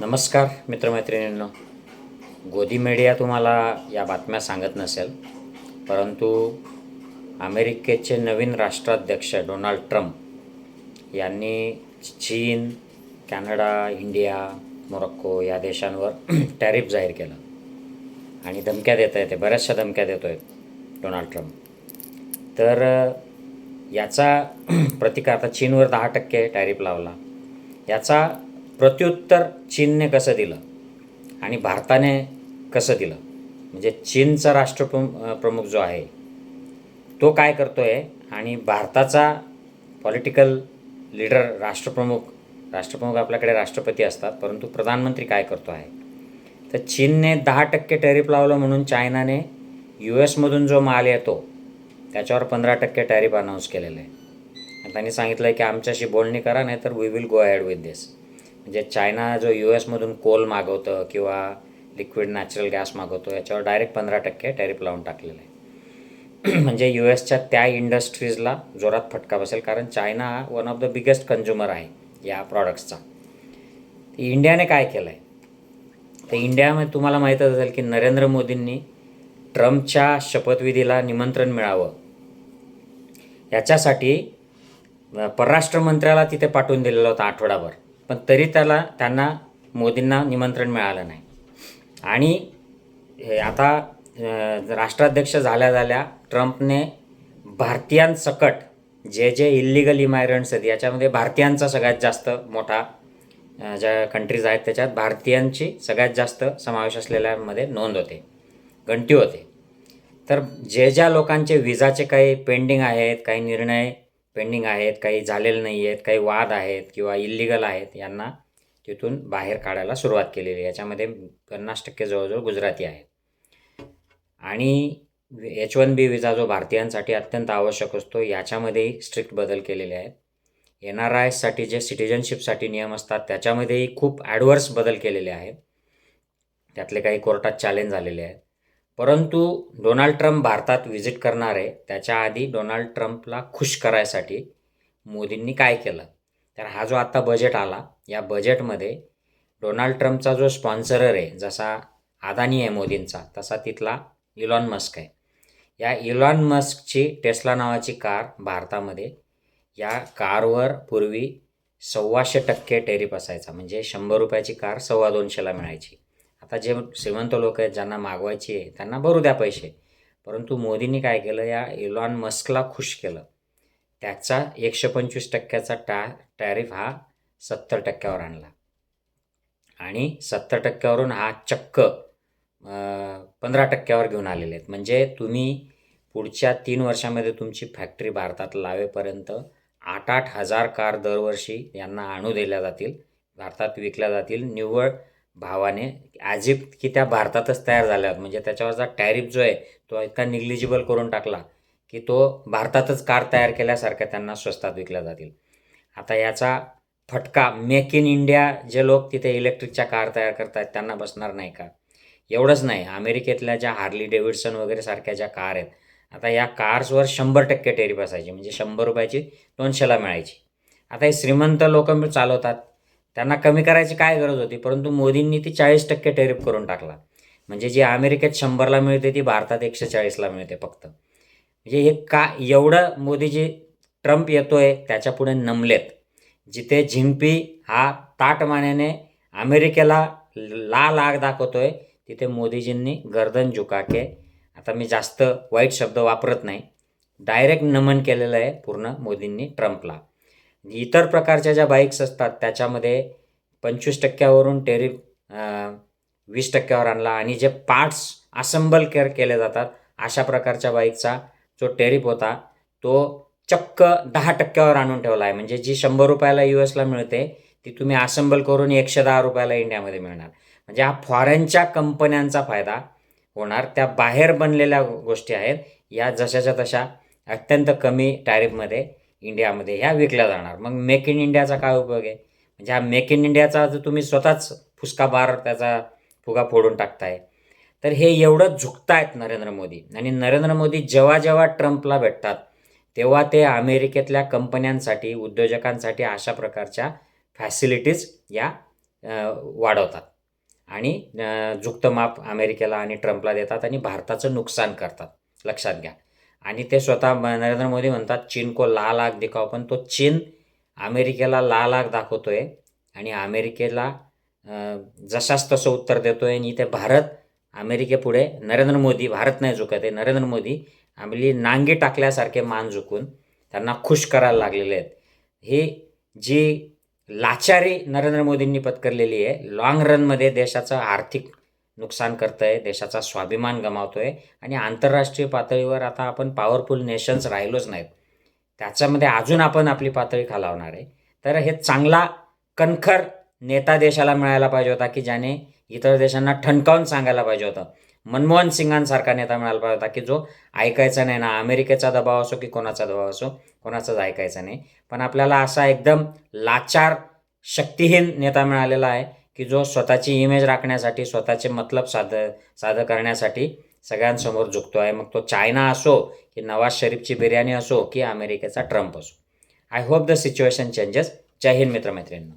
नमस्कार मित्रमैत्रिणींनो. गोदी मीडिया तुम्हाला या बातम्या सांगत नसेल परंतु अमेरिकेचे नवीन राष्ट्राध्यक्ष डोनाल्ड ट्रम्प यांनी चीन कॅनडा इंडिया मोरक्को या देशांवर टॅरिफ जाहीर केलं. आणि धमक्या देत आहेत ते बऱ्याचशा धमक्या देतो आहेत डोनाल्ड ट्रम्प. तर याचा प्रतिकार आता चीनवर दहा टक्के टॅरिफ लावला. याचा प्रत्युत्तर चीनने कसं दिलं? आणि भारताने कसं दिलं? म्हणजे चीनचा राष्ट्रप्रमुख प्रमुख जो आहे तो काय करतो आहे आणि भारताचा पॉलिटिकल लीडर राष्ट्रप्रमुख राष्ट्रप्रमुख आपल्याकडे राष्ट्रपती असतात परंतु प्रधानमंत्री काय करतो आहे तर चीनने दहा टक्के टॅरिफ लावलं म्हणून चायनाने यू एसमधून जो माल येतो त्याच्यावर पंधरा टक्के टॅरिफ अनाऊन्स केलेलं आहे. त्यांनी सांगितलं आहे की आमच्याशी बोलणी करा नाही तर we will go ahead with this म्हणजे चायना जो यू एसमधून कोल मागवतं किंवा लिक्विड नॅचरल गॅस मागवतो याच्यावर डायरेक्ट पंधरा टक्के टॅरिफ लावून टाकलेलं आहे. म्हणजे यू एसच्या त्या इंडस्ट्रीजला जोरात फटका बसेल कारण चायना हा one of the biggest consumer आहे या प्रॉडक्ट्सचा इंडियाने काय केलं आहे तर इंडियामध्ये तुम्हाला माहीतच असेल की नरेंद्र मोदींनी ट्रम्पच्या शपथविधीला निमंत्रण मिळावं. याच्यासाठी परराष्ट्र मंत्र्याला तिथे पाठवून दिलेलं होतं आठवडाभर. पण तरी त्याला त्यांना मोदींना निमंत्रण मिळालं नाही. आणि आता राष्ट्राध्यक्ष झाल्या झाल्या ट्रम्पने भारतीयांसकट जे जे इल्लिगल इमायरंट्स आहेत याच्यामध्ये भारतीयांचा सगळ्यात जास्त मोठा ज्या कंट्रीज आहेत त्याच्यात भारतीयांची सगळ्यात जास्त समावेश असलेल्यामध्ये नोंद होते गणती होते. तर जे ज्या लोकांचे विजाचे काही पेंडिंग आहेत काही निर्णय पेंडिंग आहेत काही झालेले नाही आहेत काही वाद आहेत किंवा इल्लिगल आहेत यांना तिथून बाहेर काढायला सुरुवात केलेली आहे. याच्यामध्ये पन्नास टक्के जवळजवळ गुजराती आहेत. आणि एच वन बी विजा जो भारतीयांसाठी अत्यंत आवश्यक असतो याच्यामध्येही स्ट्रिक्ट बदल केलेले आहेत. एन आर आयसाठी जे सिटिझनशिपसाठी नियम असतात त्याच्यामध्येही खूप ॲडव्हर्स बदल केलेले आहेत. त्यातले काही कोर्टात चॅलेंज झालेले आहेत. परंतु डोनाल्ड ट्रम्प भारतात व्हिजिट करणार आहे त्याच्या आधी डोनाल्ड ट्रम्पला खुश करायसाठी मोदींनी काय केलं? तर हा जो आत्ता बजेट आला या बजेटमध्ये डोनाल्ड ट्रम्पचा जो स्पॉन्सरर आहे जसा अदानी आहे मोदींचा तसा तिथला इलॉन मस्क आहे. या इलॉन मस्कची टेस्ला नावाची कार भारतामध्ये या कारवर पूर्वी सव्वाशे टक्के टेरिप असायचा म्हणजे शंभर रुपयाची कार सव्वा दोनशेला मिळायची. आता जे श्रीमंत लोक आहेत ज्यांना मागवायची आहे त्यांना भरू द्या पैसे. परंतु मोदींनी काय केलं या इलॉन मस्कला खुश केलं. त्याचा एकशे पंचवीस टक्क्याचा टॅ टॅरिफ हा सत्तर टक्क्यावर आणला. आणि सत्तर टक्क्यावरून हा चक्क पंधरा टक्क्यावर घेऊन आलेले आहेत. म्हणजे तुम्ही पुढच्या तीन वर्षामध्ये तुमची फॅक्टरी भारतात लावेपर्यंत आठ आठ हजार कार दरवर्षी यांना आणू दिल्या जातील भारतात विकल्या जातील. निव्वळ भावाने ॲज इफ की त्या भारतातच तयार झाल्या आहेत म्हणजे त्याच्यावरचा टॅरिफ जो आहे तो इतका निग्लिजिबल करून टाकला की तो भारतातच कार तयार केल्यासारख्या त्यांना स्वस्तात विकल्या जातील. आता याचा फटका मेक इन इंडिया जे लोक तिथे इलेक्ट्रिकच्या कार तयार करतात त्यांना बसणार नाही का? एवढंच नाही. अमेरिकेतल्या ज्या हार्ली डेव्हिडसन वगैरे सारख्या ज्या कार आहेत आता या कार्सवर शंभर टक्के टेरिफ असायची. म्हणजे शंभर रुपयाची दोनशेला मिळायची. आता हे श्रीमंत लोक चालवतात. त्यांना कमी करायची काय गरज होती? परंतु मोदींनी ती चाळीस टक्के टेरिफ करून टाकला. म्हणजे जी अमेरिकेत शंभरला मिळते ती भारतात एकशे चाळीसला मिळते फक्त. म्हणजे हे का एवढं मोदीजी ट्रम्प येतोय त्याच्यापुढे नमलेत. जिथे झिंपी हा ताटमानेने अमेरिकेला लाल आग दाखवतोय तिथे मोदीजींनी गर्दन झुकाके. आता मी जास्त वाईट शब्द वापरत नाही. डायरेक्ट नमन केलेलं आहे पूर्ण मोदींनी ट्रम्पला. इतर प्रकारच्या ज्या बाईक्स असतात त्याच्यामध्ये पंचवीस टक्क्यावरून टेरिफ वीस टक्क्यावर आणला. आणि जे पार्ट्स असेंबल केअर केले जातात अशा प्रकारच्या बाईकचा जो टेरिफ होता तो चक्क दहा टक्क्यावर आणून ठेवला आहे. म्हणजे जी शंभर रुपयाला यू एसला मिळते ती तुम्ही असेंबल करून एकशे दहा रुपयाला इंडियामध्ये मिळणार. म्हणजे हा फॉरेनच्या कंपन्यांचा फायदा होणार. त्या बाहेर बनलेल्या गोष्टी आहेत. या जशाच्या तशा अत्यंत कमी टॅरिफमध्ये इंडियामध्ये ह्या विकल्या जाणार. मग मेक इन इंडियाचा काय उपयोग आहे? म्हणजे हा मेक इन इंडियाचा जर तुम्ही स्वतःच फुसका बार त्याचा फुगा फोडून टाकताय तर हे एवढं झुकतायत नरेंद्र मोदी. आणि नरेंद्र मोदी जेव्हा जेव्हा ट्रम्पला भेटतात तेव्हा ते अमेरिकेतल्या कंपन्यांसाठी उद्योजकांसाठी अशा प्रकारच्या फॅसिलिटीज या वाढवतात. आणि झुकतं माप अमेरिकेला आणि ट्रम्पला देतात आणि भारताचं नुकसान करतात. लक्षात घ्या. आणि ते स्वतः नरेंद्र मोदी म्हणतात चीन को लाल आग दिखाव पण तो चीन अमेरिकेला लाल आग दाखवतोय आणि अमेरिकेला जसाच तसं उत्तर देतोय आणि इथे भारत अमेरिकेपुढे नरेंद्र मोदी भारत नाही झुकत आहे. नरेंद्र मोदी आपली नांगी टाकल्यासारखे मान झुकून त्यांना खुश करायला लागलेले आहेत. ही जी लाचारी नरेंद्र मोदींनी पत्करलेली आहे लाँग रनमध्ये देशाचं आर्थिक नुकसान करतं आहे देशाचा स्वाभिमान गमावतोय आणि आंतरराष्ट्रीय पातळीवर आता आपण पॉवरफुल नेशन्स राहिलोच नाहीत. त्याच्यामध्ये अजून आपण आपली पातळी खालावणार आहे. तर हे चांगला कणखर नेता देशाला मिळायला पाहिजे होता की ज्याने इतर देशांना ठणकावून सांगायला पाहिजे होतं. मनमोहन सिंगांसारखा नेता मिळाला पाहिजे होता की जो ऐकायचा नाही ना अमेरिकेचा दबाव असो की कोणाचा दबाव असो कोणाचाच ऐकायचा नाही. पण आपल्याला असा एकदम लाचार शक्तिहीन नेता मिळालेला आहे. की जो स्वतःची इमेज राखण्यासाठी स्वतःचे मतलब साध साधं करण्यासाठी सगळ्यांसमोर झुकतो आहे. मग तो चायना असो की नवाज शरीफची बिर्याणी असो की अमेरिकेचा ट्रम्प असो. I hope the situation changes जय हिंद मित्रमैत्रिणींना.